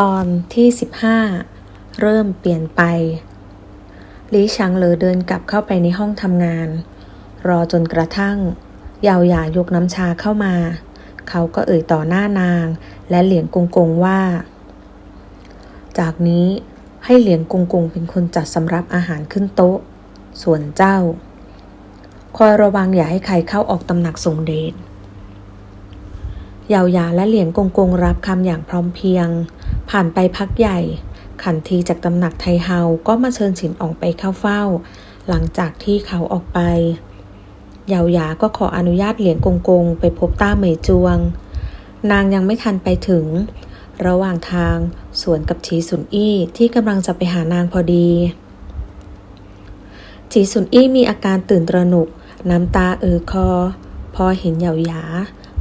ตอนที่ 15 เริ่มเปลี่ยนไปลีชังเลอเดินกลับเข้าไปในห้องทำงาน รอจนกระทั่งเยาวหยายกน้ำชาเข้ามา เขาก็เอ่ยต่อหน้านาง และเหลียงกงกงว่า จากนี้ให้เหลียงกงกงเป็นคนจัดสำรับอาหารขึ้นโต๊ะ ส่วนเจ้า คอยระวังอย่าให้ใครเข้าออกตำหนักทรงเดช ยาวยาและเหลียงกงกงรับคำอย่างพร้อมเพรียง ผ่านไปพักใหญ่ ขันทีจากตำหนักไทเฮาก็มาเชิญฉินออกไปเข้าเฝ้า หลังจากที่เขาออกไปเยาวยาก็ขออนุญาตเหลียงกงกงไปพบต้าเหมยจวง นางยังไม่ทันไปถึง ระหว่างทางสวนกับฉีสุนอี้ที่กำลังจะไปหานางพอดีฉีสุนอี้มีอาการตื่นตระหนกน้ำตาเออคอ พอเห็นเหยาหยา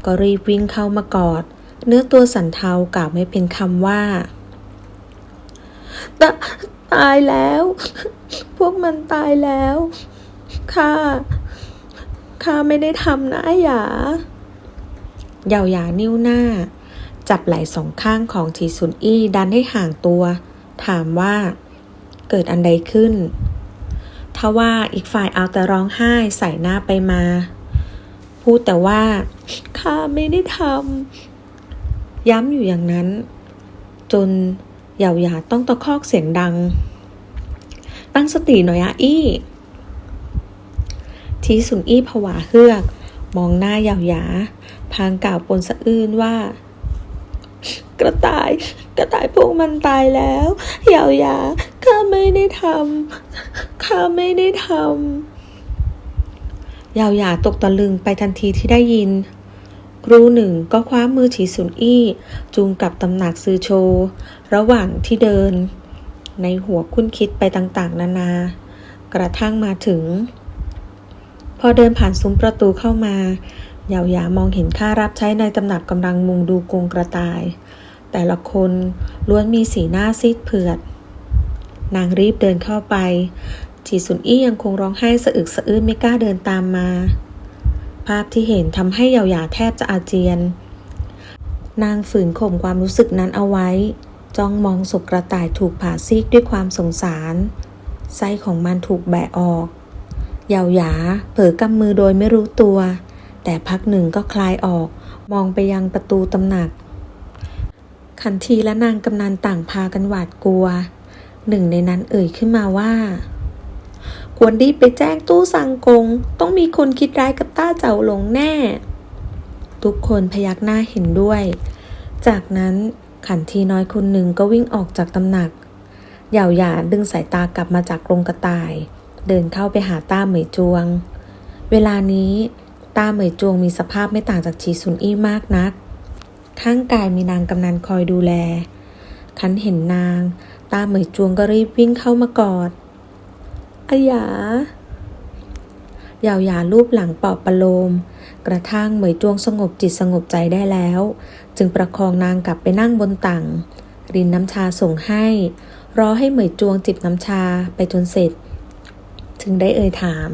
ก็รีบวิ่งเข้ามากอด เนื้อตัวสันเทากล่าวไม่เป็นคำว่าตาตายแล้ว พวกมันตายแล้วข้าข้าไม่ได้ทำนะหยาเยาหยานิ้วหน้า จับไหล่สองข้างของทีซุนอี้ดันให้ห่างตัว ถามว่า เกิดอันใดขึ้นทว่าอีกฝ่ายเอาแต่ร้องไห้ใส่หน้าไปมา พูดแต่ว่าข้าไม่ได้ทำย้ำอยู่อย่างนั้น จนเหยาหยาต้องตะคอกเสียงดัง ตั้งสติหน่อยอะอี้ ทีสุนอี้ผวาเฮือก มองหน้าเหยาหยา พางกล่าวปนสะอื้นว่า กระต่าย กระต่ายพวกมันตายแล้วเหยาหยาข้าไม่ได้ทำข้าไม่ได้ทำ ยาวหยาตกตะลึงไปทันทีที่ได้ยิน ครูหนึ่งก็คว้ามือฉีสุนอี้ จูงกลับตำหนักซือโช ระหว่างที่เดิน ในหัวคุ้นคิดไปต่างๆ นานา กระทั่งมาถึง พอเดินผ่านซุ้มประตูเข้ามายาหยามองเห็นข้ารับใช้ในตำหนักกำลังมุงดูกรงกระต่าย แต่ละคนล้วนมีสีหน้าซีดเผือด นางรีบเดินเข้าไป ฉีสุนอี้ยังคงร้องไห้สะอึกสะอื้นไม่กล้าเดินตามมา ภาพที่เห็นทำให้เยาหยาแทบจะอาเจียน นางฝืนข่มความรู้สึกนั้นเอาไว้ จ้องมองศพกระต่ายถูกผ่าซีกด้วยความสงสารไส้ของมันถูกแบะออกเยาหยาเผลอกำมือโดยไม่รู้ตัว แต่พักหนึ่งก็คลายออก มองไปยังประตูตำหนัก ขันทีและนางกำนันต่างพากันหวาดกลัว หนึ่งในนั้นเอ่ยขึ้นมาว่า ควรรีบไปแจ้งตู้สังกง ต้องมีคนคิดร้ายกับต้าเจ้าหลงแน่ ทุกคนพยักหน้าเห็นด้วย จากนั้นขันทีน้อยคนหนึ่งก็วิ่งออกจากตำหนักเหย่าหยาดึงสายตากลับมาจากกรงกระต่าย เดินเข้าไปหาต้าเหมยจวง เวลานี้ต้าเหมยจวงมีสภาพไม่ต่างจากชีซุนอี้มากนัก ข้างกายมีนางกำนันคอยดูแล คันเห็นนางตาเหมยจวงก็รีบวิ่งเข้ามากอด อาหยาเยาหยารูปหลังปอบประโลม กระทั่งเหมยจวงสงบจิตสงบใจได้แล้ว จึงประคองนางกลับไปนั่งบนตังรินน้ำชาส่งให้ รอให้เหมยจวงจิบน้ำชาไปจนเสร็จ ถึงได้เอ่ยถาม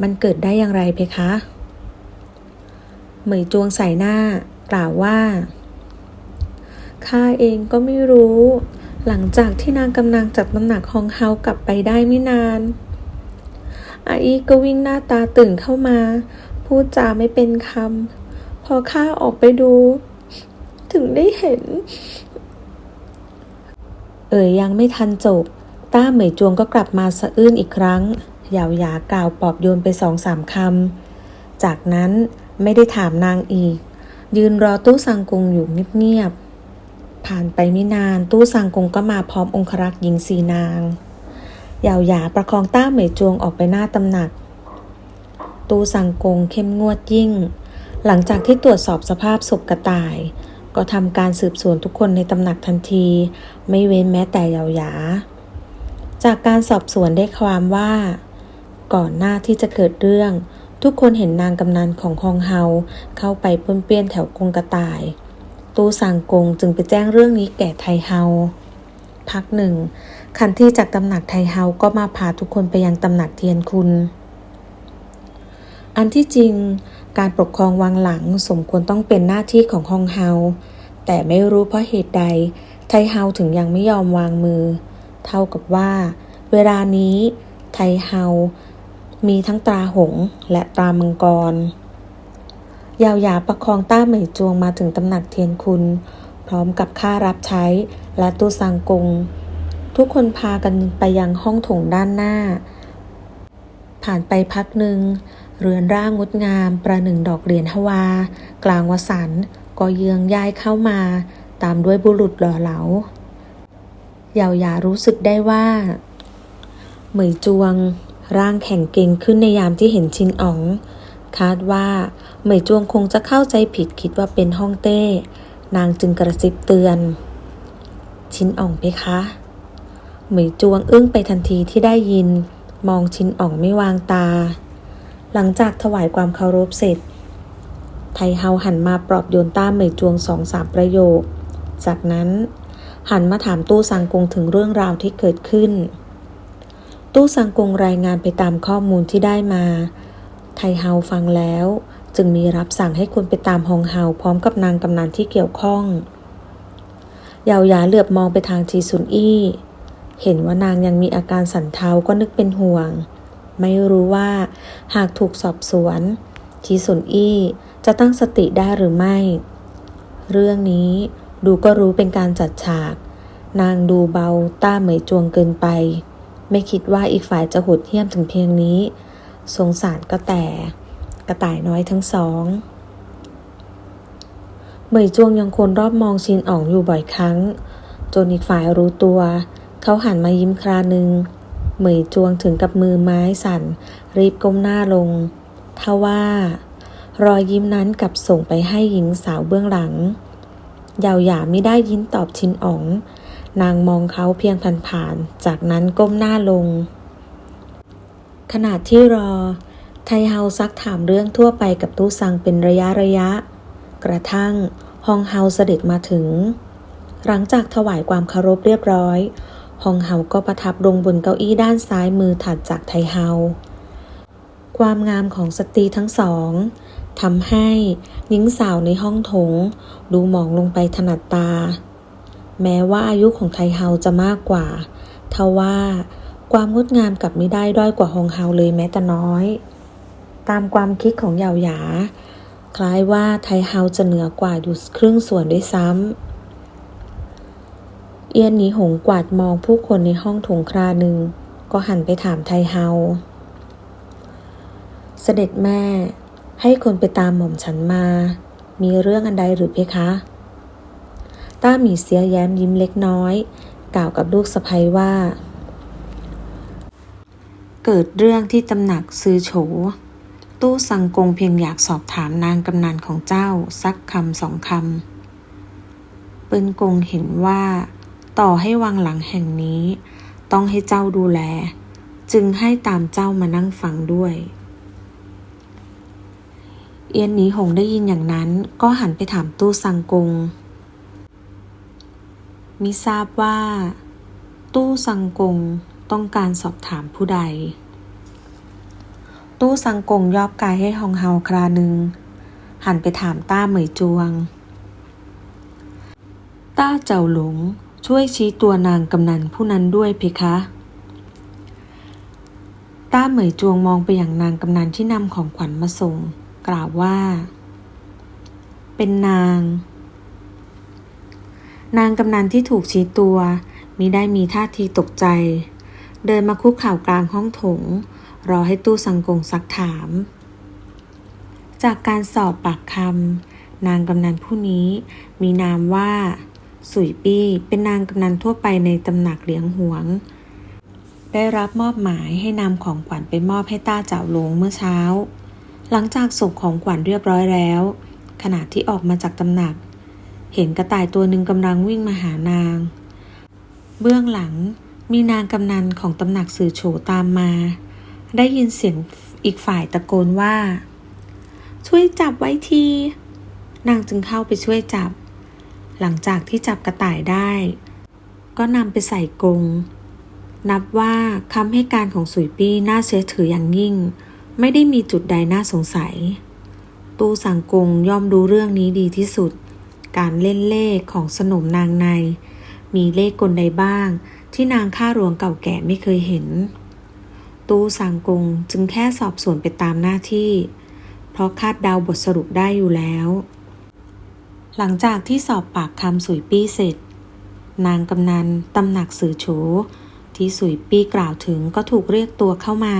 มันเกิดได้อย่างไรเพคะ เหมยจวงใส่หน้ากล่าวว่า ข้าเองก็ไม่รู้ หลังจากที่นางกำนังจากตำหนักฮองเฮากลับไปได้ไม่นานอาอีก็วิ่งหน้าตาตื่นเข้ามา พูดจาไม่เป็นคำพอข้าออกไปดู ถึงได้เห็น เอ่ยยังไม่ทันจบ ต้าเหมยจวงก็กลับมาสะอื้นอีกครั้งหยาวหยากล่าวปอบโยนไปสองสามคำ จากนั้นไม่ได้ถามนางอีก ยืนรอตู้สังกงอยู่เงียบๆ ผ่านไปไม่นานตู้สังกงก็มาพร้อมองครักษ์หญิงสีนางเหยาวหยาประคองต้าเหมยจวงออกไปหน้าตำหนัก ตู้สังกงเข้มงวดยิ่ง หลังจากที่ตรวจสอบสภาพศพกระต่าย ก็ทำการสืบสวนทุกคนในตำหนักทันที ไม่เว้นแม้แต่เหยาวหยา จากการสอบสวนได้ความว่า ก่อนหน้าที่จะเกิดเรื่อง ทุกคนเห็นนางกำนันของฮองเฮาเข้าไปป้วนเปี้ยนแถวกงกระต่าย ตู้สังกงจึงไปแจ้งเรื่องนี้แก่ไทเฮา พักหนึ่งคันที่จากตำหนักไทเฮาก็มาพาทุกคนไปยังตำหนักเทียนคุณ อันที่จริงการปกครองวังหลังสมควรต้องเป็นหน้าที่ของฮองเฮา แต่ไม่รู้เพราะเหตุใด ไทเฮาถึงยังไม่ยอมวางมือ เท่ากับว่า เวลานี้ ไทเฮา มีทั้งตราหงส์และตรามังกร ยาวหยาประคองต้าเหมยจวงมาถึงตำหนักเทียนคุณ พร้อมกับค่ารับใช้และตู้ซังกง ทุกคนพากันไปยังห้องถงด้านหน้า ผ่านไปพักหนึ่ง เรือนร่างงดงามประหนึ่งดอกเหรียญฮวา กลางวสันก็เยืองย้ายเข้ามา ตามด้วยบุรุษหล่อเหลาเยาวหยารู้สึกได้ว่า เหมยจวง ร่างแข็งเก่งขึ้นในยามที่เห็นชินอ๋อง คาดว่าเหมยจวงคงจะเข้าใจผิดคิดว่าเป็นฮ่องเต้ นางจึงกระซิบเตือน ชินอ๋องเพคะเหมยจวงอึ้งไปทันทีที่ได้ยิน มองชินอ๋องไม่วางตา หลังจากถวายความเคารพเสร็จ ไทเฮาหันมาปลอบโยนต้าเหมยจวงสองสามประโยค จากนั้นหันมาถามตู้สังกงถึงเรื่องราวที่เกิดขึ้น ตู้สังกงรายงานไปตามข้อมูลที่ได้มา ไทเฮาฟังแล้ว จึงมีรับสั่งให้คนไปตามฮองเฮาพร้อมกับนางกำนันที่เกี่ยวข้องเยาวหยาเหลือบมองไปทางชีซุนอี้ เห็นว่านางยังมีอาการสันเทาก็นึกเป็นห่วง ไม่รู้ว่าหากถูกสอบสวนชีซุนอี้จะตั้งสติได้หรือไม่ เรื่องนี้ดูก็รู้เป็นการจัดฉาก นางดูเบาต้าเหมยจวงเกินไป ไม่คิดว่าอีกฝ่ายจะโหดเหี้ยมถึงเพียงนี้ สงสารก็แต่ กระต่ายน้อยทั้งสองเหมยจวงยังคนรอบมองชินอ๋องอยู่บ่อยครั้ง จนอีกฝ่ายรู้ตัว เขาหันมายิ้มคราหนึ่งเหมยจวงถึงกับมือไม้สั่น รีบก้มหน้าลงทว่า รอยยิ้มนั้นกลับส่งไปให้หญิงสาวเบื้องหลังเยาวหยาไม่ได้ยินตอบชินอ๋อง นางมองเขาเพียงผ่านๆจากนั้นก้มหน้าลง ขณะที่รอ ไทเฮาซักถามเรื่องทั่วไปกับตู้ซังเป็นระยะระยะ กระทั่งฮองเฮาเสด็จมาถึง หลังจากถวายความเคารพเรียบร้อยฮองเฮาก็ประทับลงบนเก้าอี้ด้านซ้ายมือถัดจากไทเฮา ความงามของสตรีทั้งสองทำให้หญิงสาวในห้องโถง ดูมองลงไปถนัดตา แม้ว่าอายุของไทเฮาจะมากกว่า ทว่า ความงดงามกลับไม่ได้ด้อยกว่าฮองเฮาเลยแม้แต่น้อย ตามความคิดของเหยาหยา คล้ายว่าไทเฮาจะเหนือกว่าอยู่ครึ่งส่วนด้วยซ้ำ เอียนหนีหงกวาดมองผู้คนในห้องถงคราหนึ่ง ก็หันไปถามไทเฮา เสด็จแม่ให้คนไปตามหม่อมฉันมา มีเรื่องอันใดหรือเพคะ ต้าหมีเสียแย้มยิ้มเล็กน้อย กล่าวกับลูกสะใภ้ว่า เกิดเรื่องที่ตำหนักซือโฉ ตู้สังกงเพียงอยากสอบถามนางกำนันของเจ้าสักคำสองคำ เปิ้นกงเห็นว่า ต่อให้วังหลังแห่งนี้ ต้องให้เจ้าดูแล จึงให้ตามเจ้ามานั่งฟังด้วย เอียนหนีหงได้ยินอย่างนั้นก็หันไปถามตู้สังกง มิทราบว่า ตู้สังกง ต้องการสอบถามผู้ใด ตู้สังกงยอบกายให้ฮองเฮาคราหนึ่ง หันไปถามต้าเหมยจวง ต้าเจ้าหลงช่วยชี้ตัวนางกำนันผู้นั้นด้วยเพคะ ต้าเหมยจวงมองไปอย่างนางกำนันที่นำของขวัญมาส่ง กล่าวว่า เป็นนาง นางกำนันที่ถูกชี้ตัวมิได้มีท่าทีตกใจ เดินมาคุกเข่ากลางห้องโถง รอให้ตู้สังกงซักถาม จากการสอบปากคำนางกำนันผู้นี้ มีนามว่า สุยปี้เป็นนางกำนันทั่วไปในตำหนักเหลียงหวง ได้รับมอบหมายให้นำของขวัญไปมอบให้ต้าเจ้าหลงเมื่อเช้า หลังจากส่งของขวัญเรียบร้อยแล้ว ขณะที่ออกมาจากตำหนัก เห็นกระต่ายตัวหนึ่งกำลังวิ่งมาหานาง เบื้องหลัง มีนางกำนันของตำหนักสื่อโฉตามมา ได้ยินเสียงอีกฝ่ายตะโกนว่า ช่วยจับไว้ที นางจึงเข้าไปช่วยจับ หลังจากที่จับกระต่ายได้ ก็นำไปใส่กรงนับว่าคำให้การของสุยปี้น่าเชื่อถืออย่างยิ่ง ไม่ได้มีจุดใดน่าสงสัย ตู้สังกงย่อมรู้เรื่องนี้ดีที่สุด การเล่นเลขของสนมนางใน มีเลขกลใดบ้าง ที่นางข้าหลวงเก่าแก่ไม่เคยเห็น ตู้สังกงจึงแค่สอบสวนไปตามหน้าที่ เพราะคาดเดาบทสรุปได้อยู่แล้ว หลังจากที่สอบปากคำสุยปี้เสร็จ นางกำนันตำหนักสื่อโฉที่สุยปี้กล่าวถึงก็ถูกเรียกตัวเข้ามา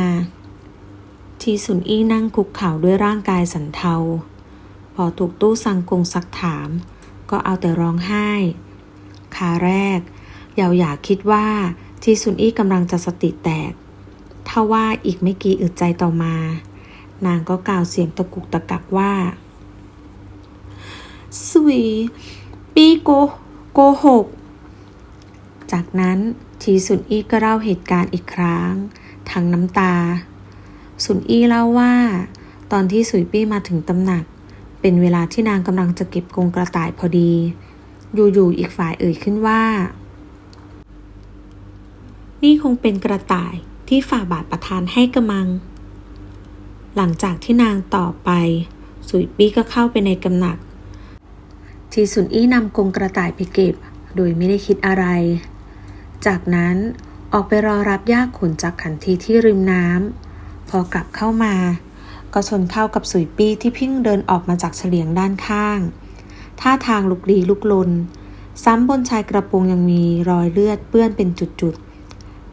ทีสุนอี้นั่งคุกเข่าด้วยร่างกายสันเทา พอถูกตู้สังกงซักถาม ก็เอาแต่ร้องไห้ขาแรก เยาหยาคิดว่าทีสุนอี้กำลังจะสติแตกถ้าว่าอีกไม่กี่อึดใจต่อมา นางก็กล่าวเสียงตะกุกตะกักว่าสวีปีโกโกหก จากนั้นทีสุนอี้ก็เล่าเหตุการณ์อีกครั้งทั้งน้ำตา สุนอี้เล่าว่า ตอนที่สุยปี้มาถึงตำหนัก เป็นเวลาที่นางกำลังจะเก็บกรงกระต่ายพอดี อยู่ๆอีกฝ่ายเอ่ยขึ้นว่า นี่คงเป็นกระต่ายที่ฝ่าบาทประทานให้กระมัง หลังจากที่นางต่อไป สุยปี้ก็เข้าไปในกำหนัก ทีสุนอี้นำกรงกระต่ายไปเก็บ โดยไม่ได้คิดอะไร จากนั้นออกไปรอรับยากขนจากขันทีที่ริมน้ำพอกลับเข้ามา ก็ชนเข้ากับสุยปี้ที่พิ่งเดินออกมาจากเฉลียงด้านข้าง ท่าทางลุกลี้ลุกลน ซ้ำบนชายกระโปรงยังมีรอยเลือดเปื้อนเป็นจุดๆ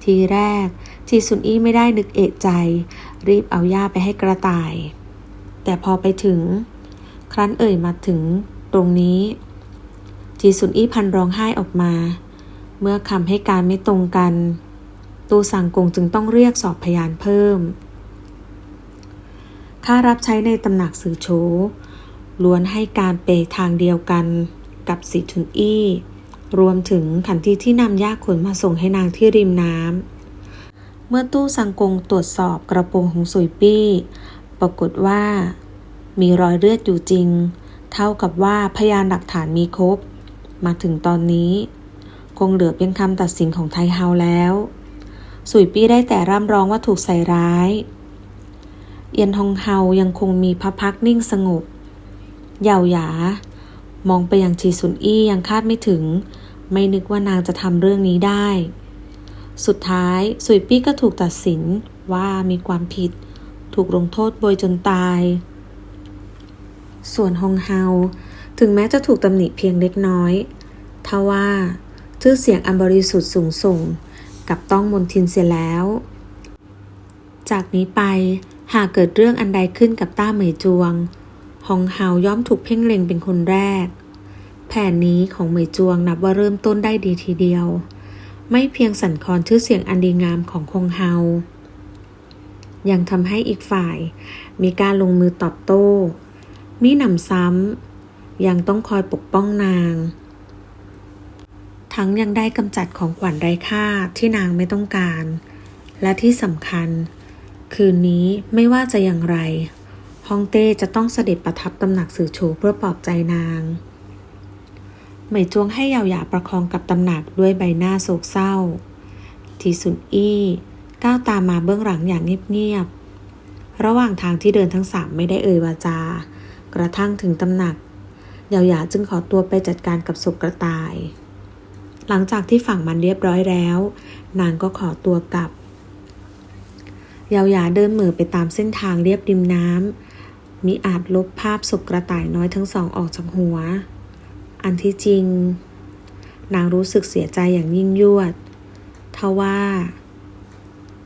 ทีแรกทีสุนอี้ไม่ได้นึกเอะใจ รีบเอาหญ้าไปให้กระต่าย แต่พอไปถึง ครั้นเอ่ยมาถึงตรงนี้ จีสุนอี้พันร้องไห้ออกมา เมื่อคำให้การไม่ตรงกัน ตูสังกงจึงต้องเรียกสอบพยานเพิ่มค่ารับใช้ในตำหนักสื่อโชล้วนให้การเปทางเดียวกันกับสีทุนอี้ รวมถึงขันทีที่นำยาขนมาส่งให้นางที่ริมน้ำ เมื่อตู้สังกงตรวจสอบกระโปรงของสุยปี้ ปรากฏว่า มีรอยเลือดอยู่จริง เท่ากับว่าพยานหลักฐานมีครบ มาถึงตอนนี้ คงเหลือเพียงคำตัดสินของไทเฮาแล้ว สุยปี้ได้แต่ร่ำร้องว่าถูกใส่ร้าย เอียนฮองเฮายังคงมีพระพักนิ่งสงบเหยาหยา มองไปยังชีสุนอี้ยังคาดไม่ถึง ไม่นึกว่านางจะทำเรื่องนี้ได้ สุดท้ายสุยปี้ก็ถูกตัดสินว่ามีความผิด ถูกลงโทษโบยจนตาย ส่วนฮองเฮา ถึงแม้จะถูกตำหนิเพียงเล็กน้อยทว่าชื่อเสียงอันบริสุทธิ์สูงส่ง กับต้องมนทินเสียแล้ว จากนี้ไปหากเกิดเรื่องอันใดขึ้นกับต้าเหมยจวง ฮองเฮาย่อมถูกเพ่งเล็งเป็นคนแรก แผนนี้ของเหมยจวงนับว่าเริ่มต้นได้ดีทีเดียว ไม่เพียงสั่นคลอนชื่อเสียงอันดีงามของฮองเฮา ยังทำให้อีกฝ่าย มีการลงมือตอบโต้มิหนำซ้ำยังต้องคอยปกป้องนาง ทั้งยังได้กำจัดของขวัญไร้ค่าที่นางไม่ต้องการ และที่สำคัญ คืนนี้ไม่ว่าจะอย่างไร ฮองเต้จะต้องเสด็จประทับตำหนักสื่อโฉเพื่อปลอบใจนางเหมยจวงให้ยาวหยาประคองกับตำหนักด้วยใบหน้าโศกเศร้า ทีสุนอี้ก้าวตามมาเบื้องหลังอย่างเงียบๆ ระหว่างทางที่เดินทั้งสามไม่ได้เอ่ยวาจา กระทั่งถึงตำหนัก ยาวหยาจึงขอตัวไปจัดการกับศพกระต่าย หลังจากที่ฝั่งมันเรียบร้อยแล้ว นางก็ขอตัวกลับ ยาวหยาเดินเหมือไปตามเส้นทางเรียบริมน้ำ มีอาจลบภาพศพกระต่ายน้อยทั้งสองออกจากหัว อันที่จริง นางรู้สึกเสียใจอย่างยิ่งยวด ทว่า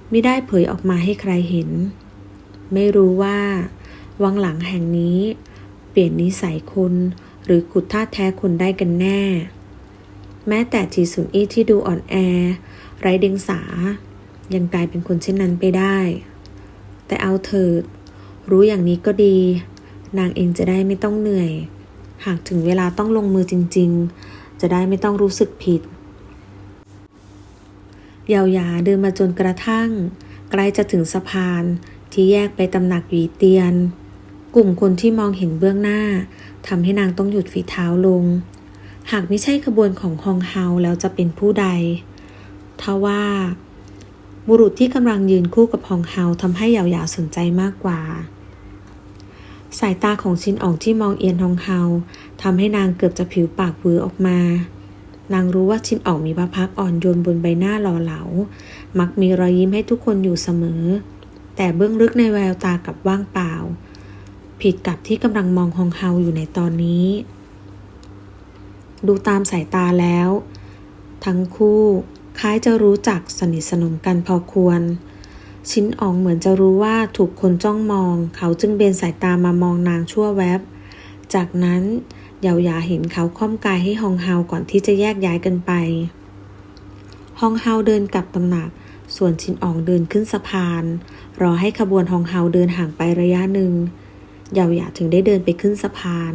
ไม่ได้เผยออกมาให้ใครเห็น ไม่รู้ว่า วังหลังแห่งนี้ เปลี่ยนนิสัยคนหรือขุดท่าแท้คนได้กันแน่ แม้แต่จีสุนอี้ที่ดูอ่อนแอ ไร้เดียงสา ยังกลายเป็นคนเช่นนั้นไปได้ แต่เอาเถิด รู้อย่างนี้ก็ดี นางเองจะได้ไม่ต้องเหนื่อย หากถึงเวลาต้องลงมือจริง ๆ จะได้ไม่ต้องรู้สึกผิดเยาหยาเดินมาจนกระทั่ง ใกล้จะถึงสะพานที่แยกไปตำหนักหวีเตียน กลุ่มคนที่มองเห็นเบื้องหน้าทำให้นางต้องหยุดฝีเท้าลง หากไม่ใช่ขบวนของฮองเฮาแล้วจะเป็นผู้ใดทว่า บุรุษที่กำลังยืนคู่กับฮองเฮาทำให้เยาหยาสนใจมากกว่า สายตาของชินอองที่มองเอียนฮองเฮาทำให้นางเกือบจะผิวปากเวือออกมา นางรู้ว่าชินอองมีพระพักอ่อนโยนบนใบหน้าหล่อเหลา มักมีรอยยิ้มให้ทุกคนอยู่เสมอ แต่เบื้องลึกในแววตากลับว่างเปล่า ผิดกับที่กำลังมองฮองเฮาอยู่ในตอนนี้ ดูตามสายตาแล้ว ทั้งคู่ คล้ายจะรู้จักสนิทสนมกันพอควร ชินอองเหมือนจะรู้ว่าถูกคนจ้องมอง เขาจึงเบนสายตามามองนางชั่วแวบ จากนั้นเยาหยาเห็นเขาค่อมกายให้ฮองเฮาก่อนที่จะแยกย้ายกันไป ฮองเฮาเดินกลับตำหนัก ส่วนชินอองเดินขึ้นสะพาน รอให้ขบวนฮองเฮาเดินห่างไประยะหนึ่งเยาหยาถึงได้เดินไปขึ้นสะพาน